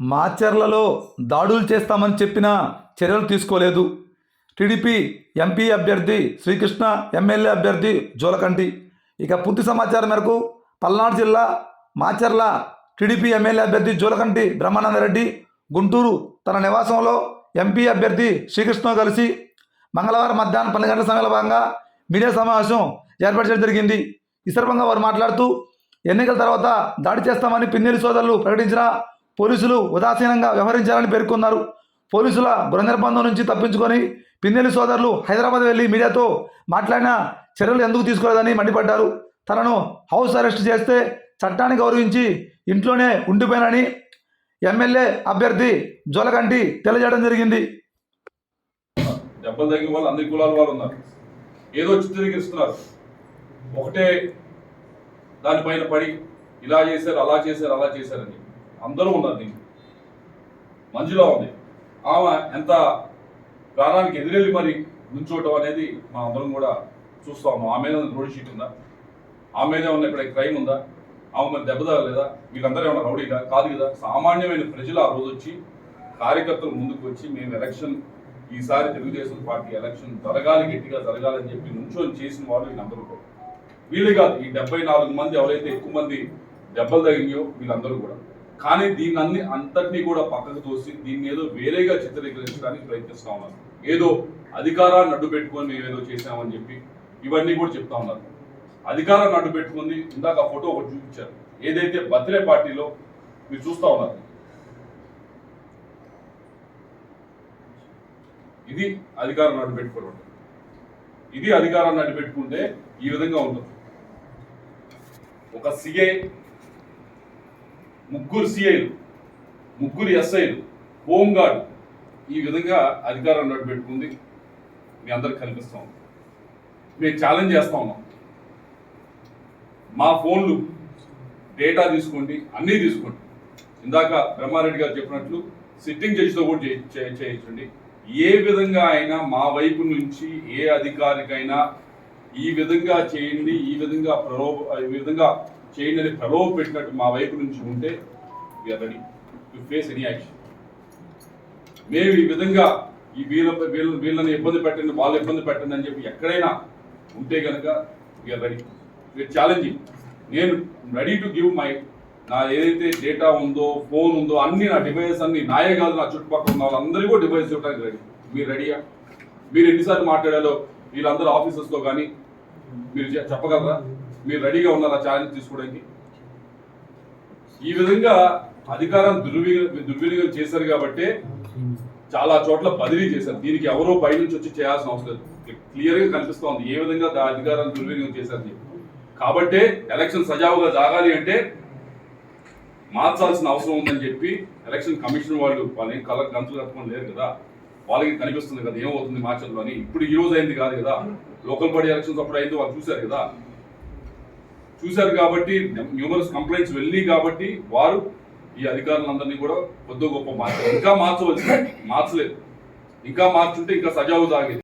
మాచర్లలో దాడులు చేస్తామని చెప్పినా చర్యలు తీసుకోలేదు. టీడీపీ ఎంపీ అభ్యర్థి శ్రీకృష్ణ ఎమ్మెల్యే అభ్యర్థి జోలకంటి. ఇక పూర్తి సమాచారం మేరకు పల్నాడు జిల్లా మాచర్ల టీడీపీ ఎమ్మెల్యే అభ్యర్థి జోలకంటి బ్రహ్మానందరెడ్డి గుంటూరు తన నివాసంలో ఎంపీ అభ్యర్థి శ్రీకృష్ణ కలిసి మంగళవారం మధ్యాహ్నం పన్నెండు గంటల సమయంలో భాగంగా మీడియా సమావేశం ఏర్పాటు చేయడం జరిగింది. ఈ సందర్భంగా వారు మాట్లాడుతూ ఎన్నికల తర్వాత దాడి చేస్తామని పిన్నెల్లి సోదరులు ప్రకటించిన పోలీసులు ఉదాసీనంగా వ్యవహరించారని పేర్కొన్నారు. పోలీసుల గృహ నిర్బంధం నుంచి తప్పించుకొని పిన్నెల్లి సోదరులు హైదరాబాద్ వెళ్ళి మీడియాతో మాట్లాడిన చర్యలు ఎందుకు తీసుకోలేదని మండిపడ్డారు. తనను హౌస్ అరెస్ట్ చేస్తే చట్టాన్ని గౌరవించి ఇంట్లోనే ఉండిపోయానని ఎమ్మెల్యే అభ్యర్థి జోలకంటి తెలియజేయడం జరిగింది. దెబ్బలు తగిన వాళ్ళు అన్ని కులాల వాళ్ళు ఉన్నారు. ఏదో చిత్రీకరిస్తున్నారు ఒకటే దానిపైన పడి ఇలా చేశారు అలా చేశారు అలా చేశారని. అందరూ ఉన్నారు దీనికి మంజులా ఉంది. ఆమె ఎంత ప్రాణానికి ఎదురెళ్ళి మరి నుంచోవటం అనేది మా అందరం కూడా చూస్తా ఉన్నాం. ఆమె రోడ్డు రోడ్ షీట్ ఉందా? ఆమె మీద ఉన్న ఇక్కడ క్రైమ్ ఉందా? ఆమె మీద దెబ్బ లేదా వీళ్ళందరూ ఏమన్నా రౌడీగా కాదు కదా. సామాన్యమైన ప్రజలు ఆ రోజు వచ్చి కార్యకర్తలు ముందుకు వచ్చి మేము ఎలక్షన్ ఈసారి తెలుగుదేశం పార్టీ ఎలక్షన్ జరగాలి గట్టిగా జరగాలని చెప్పి నుంచొని చేసిన వాళ్ళు వీళ్ళందరూ కూడా. వీళ్ళే కాదు ఈ డెబ్బై నాలుగు మంది ఎవరైతే ఎక్కువ మంది దెబ్బలు తగిలియో వీళ్ళందరూ కూడా. కానీ దీన్ని అన్ని అంతటినీ కూడా పక్కకు తోసి దీన్ని ఏదో వేరేగా చిత్రీకరించడానికి ప్రయత్నిస్తా ఉన్నారు. ఏదో అధికారాన్ని అడ్డు పెట్టుకొని మేము ఏదో చేసామని చెప్పి ఇవన్నీ కూడా చెప్తా ఉన్నారు. అధికారాన్ని అడ్డు పెట్టుకుంది ఇందాక ఆ ఫోటో ఒకటి చూపించారు. ఏదైతే బర్త్డే పార్టీలో మీరు చూస్తా ఉన్నారు. ఇది అధికారాన్ని అడ్డు పెట్టుకోవడం. ఇది అధికారాన్ని అడ్డు పెట్టుకుంటే ఈ విధంగా ఉంటుంది. ఒక సిఐ ముగ్గురు సిఐలు ముగ్గురు ఎస్ఐలు హోంగార్డ్. ఈ విధంగా అధికారం అడ్డు పెట్టుకుంది. మీ అందరికి కనిపిస్తా మేము ఛాలెంజ్ చేస్తా ఉన్నాం. మా ఫోన్లు డేటా తీసుకోండి అన్నీ తీసుకోండి. ఇందాక బ్రహ్మారెడ్డి గారు చెప్పినట్లు సిట్టింగ్ జడ్జితో కూడా చేయించండి. ఏ విధంగా అయినా మా వైపు నుంచి ఏ అధికారికైనా ఈ విధంగా చేయండి ఈ విధంగా ప్రలోభ ఈ విధంగా చేయండి అని ప్రలోభ పెట్టినట్టు మా వైపు నుంచి ఉంటే we are ready to face any action మేము ఈ విధంగా ఈ వీళ్ళ వీళ్ళ వీళ్ళని ఇబ్బంది పెట్టండి వాళ్ళు ఇబ్బంది పెట్టండి అని చెప్పి ఎక్కడైనా ఉంటే కనుక we are ready we are challenging నేను రెడీ టు గివ్ మై నా ఏదైతే డేటా ఉందో ఫోన్ ఉందో అన్ని నా డివైస్ అన్ని నాయే కాదు నా చుట్టుపక్కల ఉన్న వాళ్ళందరికీ కూడా డివైస్ ఇవ్వడానికి రెడీ మీరు రెడీయా మీరు ఎన్నిసార్లు మాట్లాడాలో వీళ్ళందరూ ఆఫీసర్స్తో కానీ మీరు చెప్పగలరా? మీరు రెడీగా ఉన్నారా ఛాలెంజ్ తీసుకోవడానికి? ఈ విధంగా అధికారం దుర్వినియోగం దుర్వినియోగం చేశారు కాబట్టి చాలా చోట్ల బదిలీ చేశారు. దీనికి ఎవరో పైనుంచి వచ్చి చేయాల్సిన అవసరం లేదు. క్లియర్గా కనిపిస్తోంది ఏ విధంగా దా అధికారాన్ని దుర్వినియోగం చేశారని చెప్పి కాబట్టే ఎలక్షన్ సజావుగా జాగాలి అంటే మార్చాల్సిన అవసరం ఉందని చెప్పి ఎలక్షన్ కమిషన్ వాళ్ళు వాళ్ళు ఏం గంతులు కట్టుకొని లేరు కదా. వాళ్ళకి కనిపిస్తుంది కదా ఏమవుతుంది మార్చల్లో అని. ఇప్పుడు ఈ రోజు అయింది కాదు కదా. లోకల్ బాడీ ఎలక్షన్స్ అప్పుడు అయింది వాళ్ళు చూశారు కదా. చూశారు కాబట్టి న్యూమరస్ కంప్లైంట్స్ వెళ్ళి కాబట్టి వారు ఈ అధికారులందరినీ కూడా కొద్ది గొప్ప మార్చారు. ఇంకా మార్చవలసింది మార్చలేదు. ఇంకా మార్చుంటే ఇంకా సజావు తాగేది